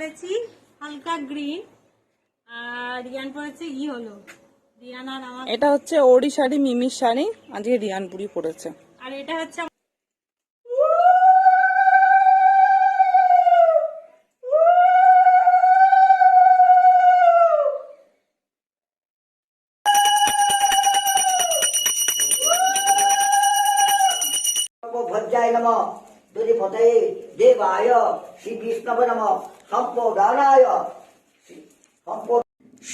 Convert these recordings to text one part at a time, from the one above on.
পরেছি হালকা গ্রিন আর রিয়ান পরেছে ই হলো। রিয়ান আর আমার এটা হচ্ছে ওড়ি শাড়ি মিমির শাড়ি আজকে রিয়ানপুরি পরেছে। আর এটা হচ্ছে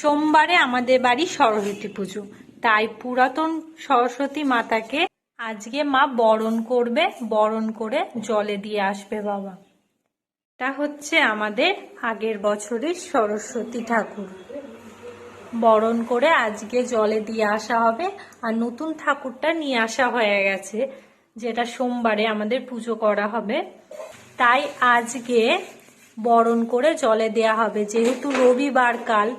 সোমবারে আমাদের বাড়ি সরস্বতী পুজো। তাই পুরাতন সরস্বতী মাতাকে আজকে মা বরণ করবে, বরণ করে জলে দিয়ে আসবে বাবা। এটা হচ্ছে আমাদের আগের বছরের সরস্বতী ঠাকুর। বরণ করে আজকে জলে দিয়ে আসা হবে আর নতুন ঠাকুরটা নিয়ে আসা হয়ে গেছে, যেটা সোমবারে আমাদের পুজো করা হবে। তাই আজকে বরণ করে জলে দেয়া হবে। যেহেতু রবিবার কাল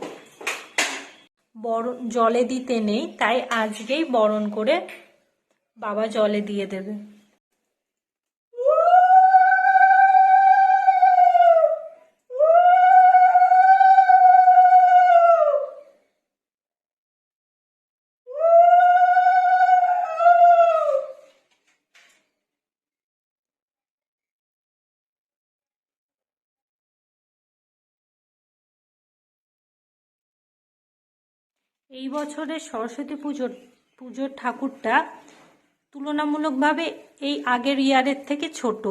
বরণ জলে দিতে নেই তাই আজকেই বরণ করে বাবা জলে দিয়ে দেবে। এই বছরের সরস্বতী পুজোর পুজোর ঠাকুরটা তুলনামূলকভাবে এই আগের ইয়ারের থেকে ছোট,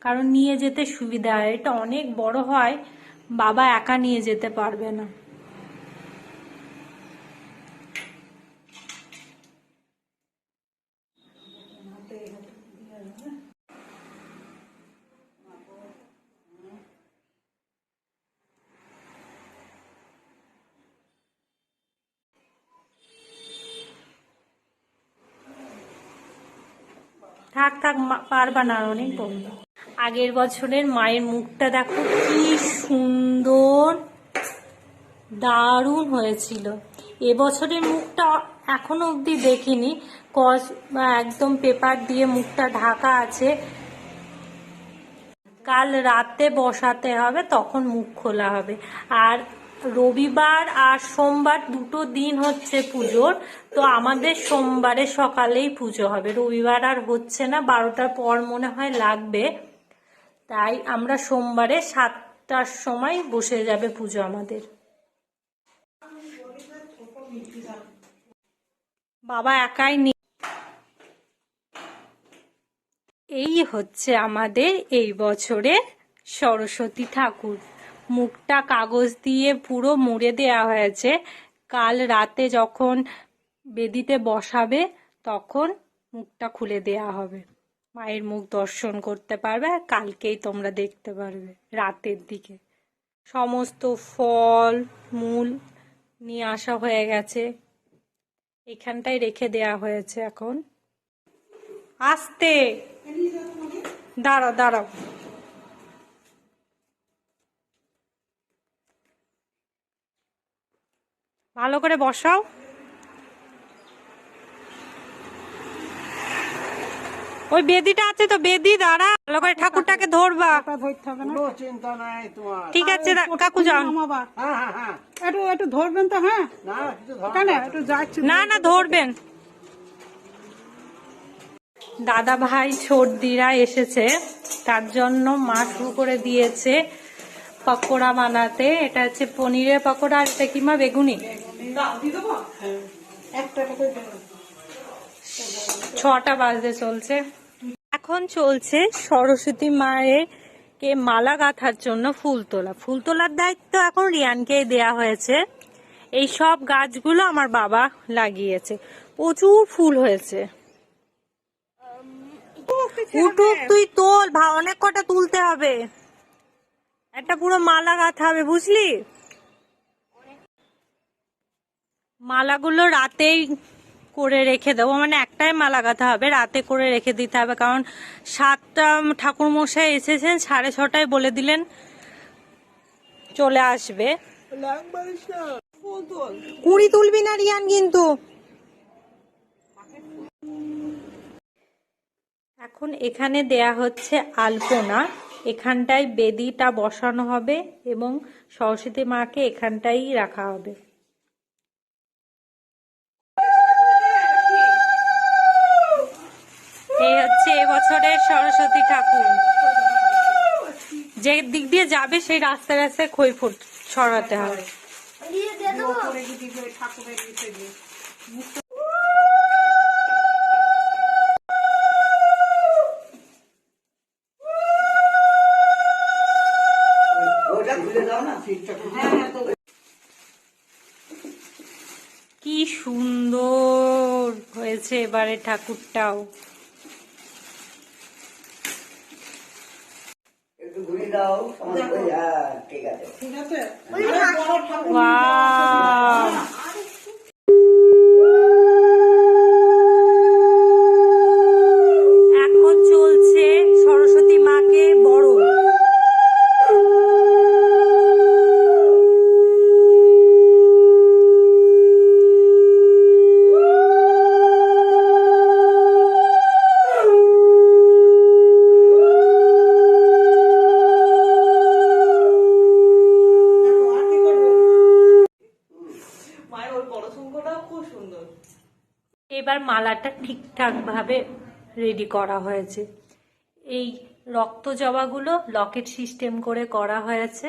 কারণ নিয়ে যেতে সুবিধা হয়। এটা অনেক বড় হয়, বাবা একা নিয়ে যেতে পারবে না থাক থাক মা- পারবা না অনেক আগের বছরের মায়ের মুখটা দেখো, কি সুন্দর, দারুণ হয়েছিল। এবছরের মুখটা এখনও অবধি দেখিনি। কস, বা একদম পেপার দিয়ে মুখটা ঢাকা আছে। কাল রাতে বসাতে হবে, তখন মুখ খোলা হবে। আর রবিবার আর সোমবার দুটো দিন হচ্ছে পুজোর। তো আমাদের সোমবারে সকালেই পুজো হবে। রবিবার আর হচ্ছে না, বারোটার পর মনে হয় লাগবে। তাই আমরা সোমবারে সাতটার সময় বসে যাবে পুজো আমাদের। বাবা একাই নি এই হচ্ছে আমাদের এই বছরে সরস্বতী ঠাকুর। মুখটা কাগজ দিয়ে পুরো মুড়ে দেয়া হয়েছে। কাল রাতে যখন বেদিতে বসাবে, তখন মুখটা খুলে দেয়া হবে। মায়ের মুখ দর্শন করতে পারবে আর কালকেই তোমরা দেখতে পারবে রাতের দিকে। সমস্ত ফল, মূল নিয়ে আসা হয়ে গেছে। এখানটায় রেখে দেয়া হয়েছে এখন। আসতে! দাঁড়াও দাঁড়াও। ভালো করে বসাও। ওই বেদিটা আছে তো বেদি দাঁড়া। ভালো করে ঠাকুরটাকে ধরবা। চিন্তা নাই তোমার। ঠিক আছে কাকু যাও। হ্যাঁ হ্যাঁ হ্যাঁ। একটু একটু ধরবেন তো হ্যাঁ? না না না ধরবেন। দাদা ভাই সর্দিরা এসেছে তার জন্য মা শুরু করে দিয়েছে পকোড়া বানাতে। এটা হচ্ছে পনিরের পকোড়া আর এটা কি মা? বেগুনি। ছটা বাজতে চলছে। এখন চলছে সরস্বতী মায়ের কে মালা গাঁথার জন্য ফুল তোলা। ফুল তোলার দায়িত্ব এখন রিয়ানকে দেয়া হয়েছে। এই সব গাছগুলো আমার বাবা লাগিয়েছে। প্রচুর ফুল হয়েছে। উঠুক তুই তোল ভা অনেক কটা তুলতে হবে। একটা পুরো মালা গাঁথা হবে বুঝলি? মালাগুলো রাতেই করে রেখে দেবো। মানে একটাই মালা গাঁথা হবে রাতে করে রেখে দিতে হবে। কারণ সাতটা ঠাকুর মশাই এসেছেন সাড়ে ছটায় বলে দিলেন চলে আসবে। কুড়ি তুলবি না রিয়ান কিন্তু। এখন এখানে দেয়া হচ্ছে আলপনা। এখানটায় বেদিটা বসানো হবে এবং সরস্বতী মাকে এখানটাই রাখা হবে এই হচ্ছে এবছরের সরস্বতী ঠাকুর। যে দিক দিয়ে যাবে সেই রাস্তায় রাস্তায় খই ফুট ছড়াতে হবে। কি সুন্দর হয়েছে এবারে ঠাকুরটাও। একটু ঘুরে দাও হ্যাঁ ঠিক আছে। ঠিক আছে ওয়াও এখন চলছে সরস্বতী মাকে বড় দেখো আর কি করব মায়ের ওই বড় শঙ্কটাও খুব সুন্দর এবার মালাটা ঠিকঠাক ভাবে রেডি করা হয়েছে। এই রক্ত জবাগুলো লকেট সিস্টেম করে করা হয়েছে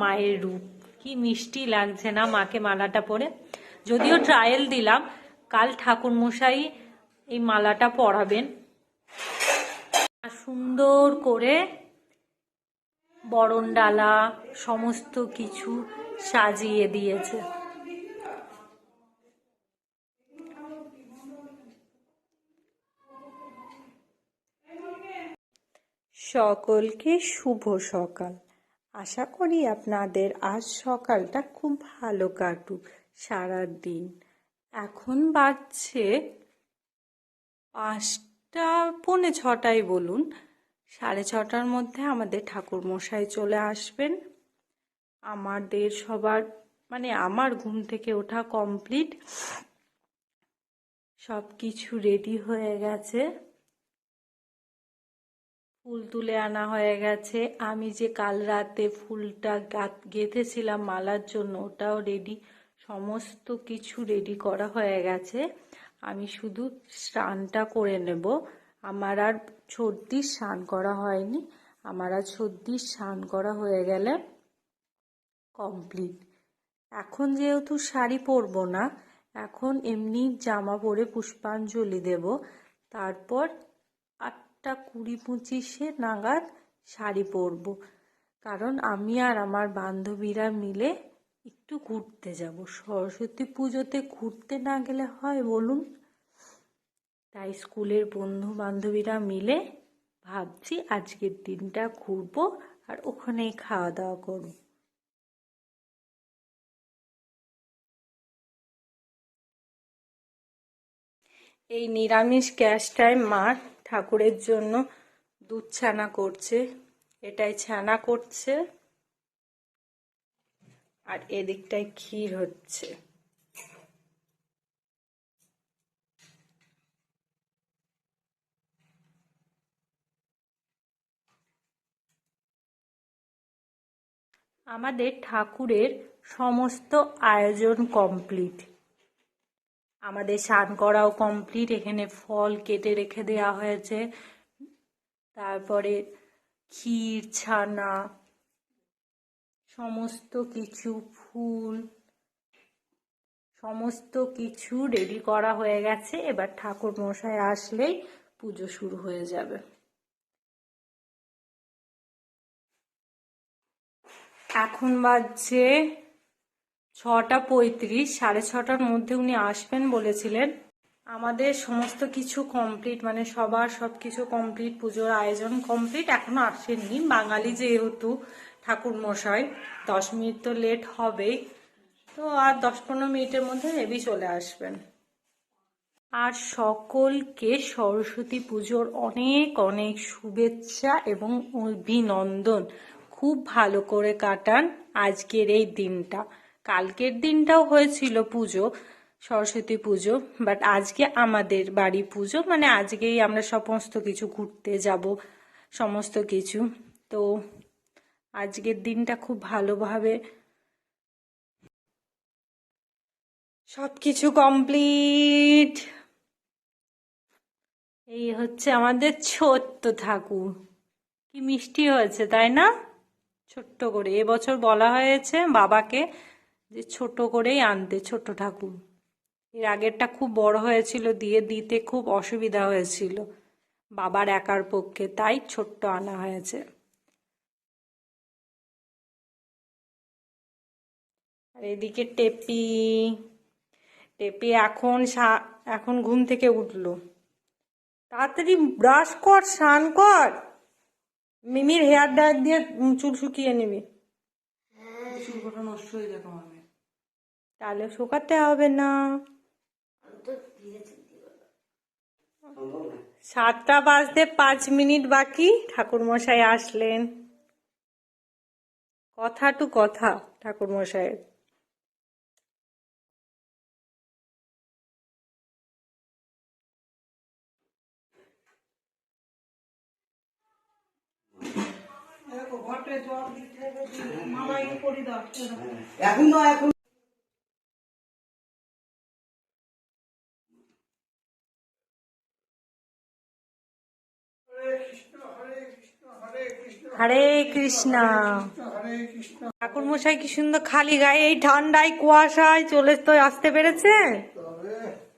মায়ের রূপ। কি মিষ্টি লাগছে না মাকে মালাটা পরে। যদিও ট্রায়াল দিলাম, কাল ঠাকুর মশাই এই মালাটা পরাবেন। আর সুন্দর করে বরণ ডালা সমস্ত কিছু সাজিয়ে দিয়েছে। সকলকে শুভ সকাল। আশা করি আপনাদের আজ সকালটা খুব ভালো কাটুক সারা দিন এখন বাজছে পাঁচটা, পৌনে ছটাই বলুন। সাড়ে ছটার মধ্যে আমাদের ঠাকুর মশাই চলে আসবেন। আমাদের সবার মানে আমার ঘুম থেকে ওঠা কমপ্লিট। সব কিছু রেডি হয়ে গেছে। ফুল তুলে আনা হয়ে গেছে। আমি যে কাল রাতে ফুলটা গেঁথেছিলাম মালার জন্য, ওটাও রেডি সমস্ত কিছু রেডি করা হয়ে গেছে। আমি শুধু স্নানটা করে নেব। আমার আর সর্দির স্নান করা হয়নি। আমার আর সর্দির স্নান করা হয়ে গেলে কমপ্লিট এখন যেহেতু শাড়ি পরবো না, এখন এমনি জামা পরে পুষ্পাঞ্জলি দেব। তারপর আটটা কুড়ি পঁচিশে নাগাদ শাড়ি পরবো। কারণ আমি আর আমার বান্ধবীরা মিলে একটু ঘুরতে যাব। সরস্বতী পুজোতে ঘুরতে না গেলে হয় বলুন? তাই স্কুলের বন্ধু বান্ধবীরা মিলে ভাবছি আজকের দিনটা ঘুরবো আর ওখানেই খাওয়া দাওয়া করব। এই নিরামিষ গ্যাসটায় মা ঠাকুরের জন্য দুধ ছানা করছে। এটাই ছানা করছে। আর এদিকটায় ক্ষীর হচ্ছে। আমাদের ঠাকুরের সমস্ত আয়োজন কমপ্লিট। আমাদের স্নান করাও কমপ্লিট এখানে ফল কেটে রেখে দেওয়া হয়েছে। তারপরে ক্ষীর, ছানা, সমস্ত কিছু, ফুল, সমস্ত কিছু রেডি করা হয়ে গেছে। এবার ঠাকুর মশাই আসলেই পুজো শুরু হয়ে যাবে। এখন বাজছে ছটা পঁয়ত্রিশ, সাড়ে ছটার মধ্যে উনি আসবেন বলেছিলেন। আমাদের সমস্ত কিছু কমপ্লিট মানে সবার সব কিছু কমপ্লিট পুজোর আয়োজন কমপ্লিট এখনও আসেননি বাঙালি যেহেতু ঠাকুর মশাই দশ মিনিট তো লেট হবেই। তো আর দশ পনেরো মিনিটের মধ্যে মেবি চলে আসবেন। আর সকলকে সরস্বতী পুজোর অনেক অনেক শুভেচ্ছা এবং অভিনন্দন। খুব ভালো করে কাটান আজকের এই দিনটা। কালকের দিনটাও হয়েছিল পুজো, সরস্বতী পুজো বাট আজকে আমাদের বাড়ি পুজো মানে আজকেই আমরা সমস্ত কিছু ঘুরতে যাব, সমস্ত কিছু। তো আজকের দিনটা খুব ভালোভাবে সব কিছু কমপ্লিট এই হচ্ছে আমাদের ছোট্ট ঠাকুর। কি মিষ্টি হয়েছে, তাই না? ছোট্ট করে। এবছর বলা হয়েছে বাবাকে যে ছোট করেই আনতে, ছোট ঠাকুর। এর আগেরটা খুব বড় হয়েছিল, দিয়ে দিতে খুব অসুবিধা হয়েছিল। বাবার একার পক্ষে তাই ছোট্ট আনা হয়েছে। আর এদিকে টেপি টেপি এখন এখন ঘুম থেকে উঠল। তাড়াতাড়ি ব্রাশ কর, স্নান কর। মিমির হেয়ার ড্রায়ার দিয়ে চুল শুকিয়ে নিবি। চুলকোটা নষ্ট হয়ে যাবে আমার। তাহলে শুকাতে হবে না। সাতটা বাজতে পাঁচ মিনিট বাকি ঠাকুর মশাই আসলেন। কথা টু কথা ঠাকুর মশাইয়ের দেখো ঘটে জল দিতে হবে মালা ইয়ে করে দাও এখন এখন হরে কৃষ্ণা। ঠাকুর মশাই কি সুন্দর খালি গায়ে এই ঠান্ডায় কুয়াশায় চলে তো আসতে পেরেছে?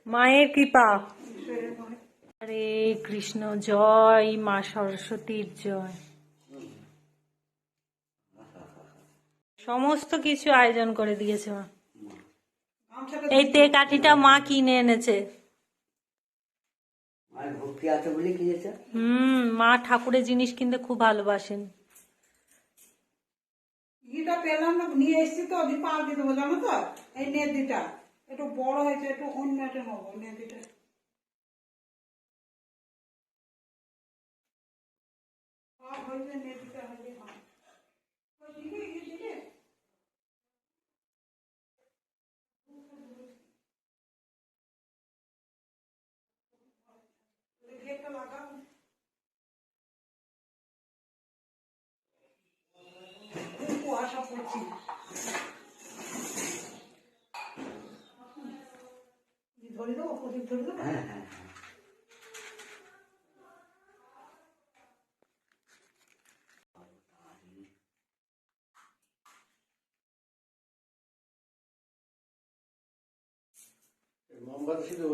মায়ের কৃপা। হরে কৃষ্ণ জয় মা সরস্বতীর জয়। সমস্ত কিছু আয়োজন করে দিয়েছে মা। এই তে কাঠিটা মা কিনে এনেছে। ভক্তি আছে বলে কি হুম মা ঠাকুরের জিনিস কিনতে খুব ভালোবাসেন। ইটা পেলাম না নিয়ে এসছি তো পাল দিতে জানো তো? এই নেদিটা একটু বড় হয়েছে একটু অন্য একটা নেব নেদিটা হয়েছে হ্যাঁ ওই দিকে, এই দিকে। ওই গেটটা লাগাও। খুব কুয়াশা পড়ছে ধরে দেবো প্রদীপ ধরে দেবো? হ্যাঁ হ্যাঁ হ্যাঁ। মোমবাতি শুধু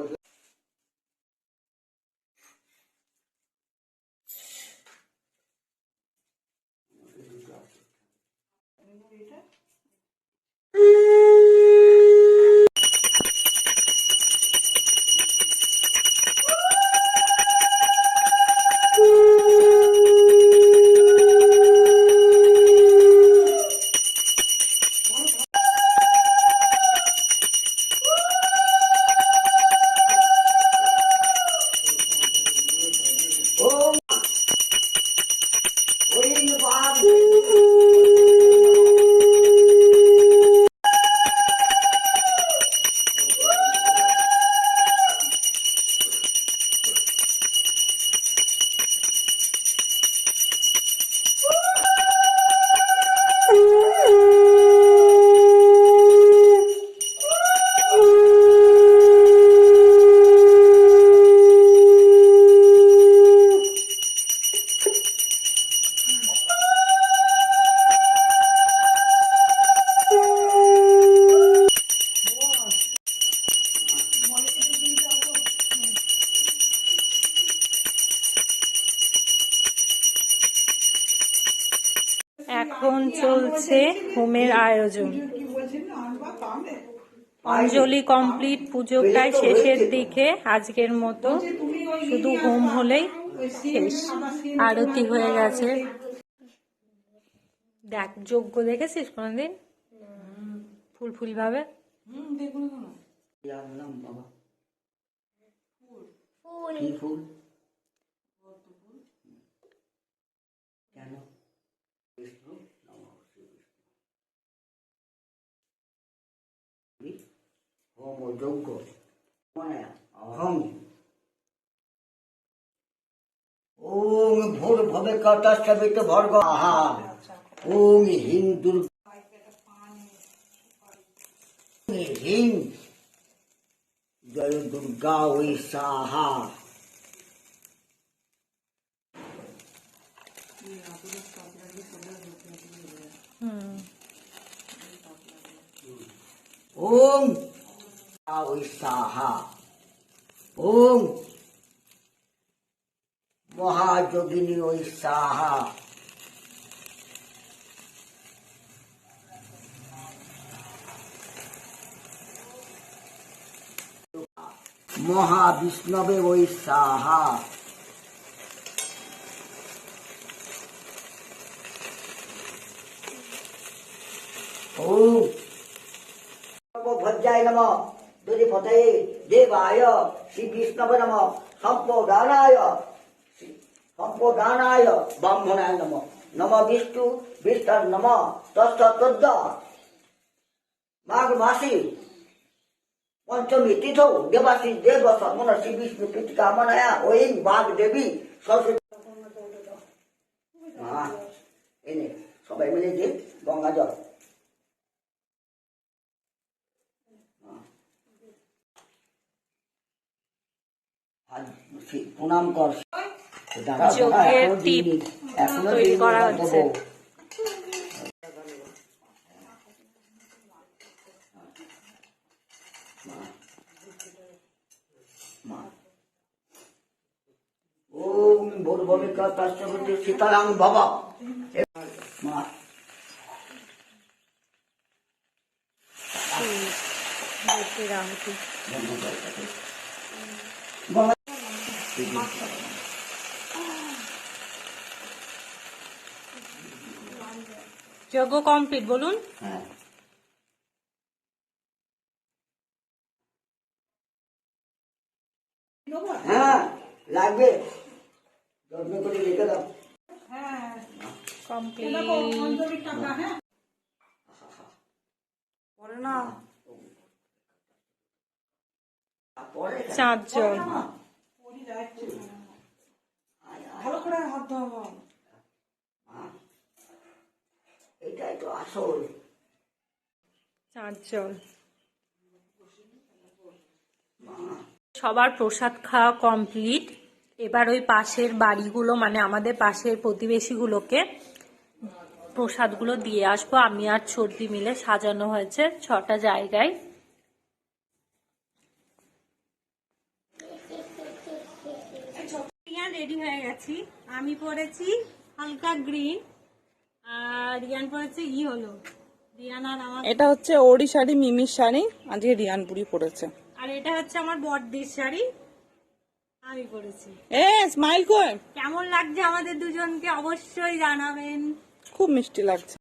হোমের আয়োজন। অঞ্জলি কমপ্লিট, পুজো প্রায় শেষের দিকে, আজকের মতো। শুধু হোম হলেই শেষ। আরতি হয়ে গেছে। দেখ যজ্ঞ দেখেছিস কোনোদিন? ফুল ফুল ভাবে কি ফুল। como yoko, हम ओम भोर भवे काटा सवित भर्ग आहार ओम हिम दुर्ग जय दुर्गा वै साहा ओम ওং ওই সাহা ওং মহাযোগিনী ওই সাহা মহাবিষ্ণবে ওই সাহা ওম ভজ্জায় নম तुझे फतेह देवाय श्री विष्णव नम संपोदानाय संपोदानाय ब्राह्मणाय नम। नम विष्णु विष्णु नम। तस्त माघ मासी पंचमी तिथो देवासी देव सर्वन श्री विष्णु प्रीति का मनाया वही बाघ देवी सरस्वती हाँ। हाँ। सब मिले गंगा जल। প্রণাম কর। টিপ তৈরি করা হচ্ছে। মা। ওম ভূর্ভবিকা যজ্ঞ কমপ্লিট বলুন। হ্যাঁ? হ্যাঁ লাগবে। যত্ন করে রেখে দাও। হ্যাঁ। কমপ্লিট টাকা হ্যাঁ। পরে না। তারপরে চাঁদ জল পরি যাচ্ছে ভালো করে হাত ধোয়া এটাই তো আসল সবার প্রসাদ খাওয়া কমপ্লিট এবার ওই পাশের বাড়িগুলো মানে আমাদের পাশের প্রতিবেশীগুলোকে প্রসাদগুলো দিয়ে আসব। আমি আর ছর্দি মিলে সাজানো হয়েছে ছটা জায়গায়। রিয়ান রেডি হয়ে গেছি। আমি পরেছি হালকা গ্রিন আর রিয়ান পরেছে ই হলো। রিয়ান আর আমার এটা হচ্ছে ওড়ি শাড়ি মিমির শাড়ি আজকে রিয়ানপুরি পরেছে। আর এটা হচ্ছে আমার বড়দির শাড়ি আমি পরেছি। এ স্মাইল কর। কেমন লাগছে আমাদের দুজনকে অবশ্যই জানাবেন। খুব মিষ্টি লাগছে।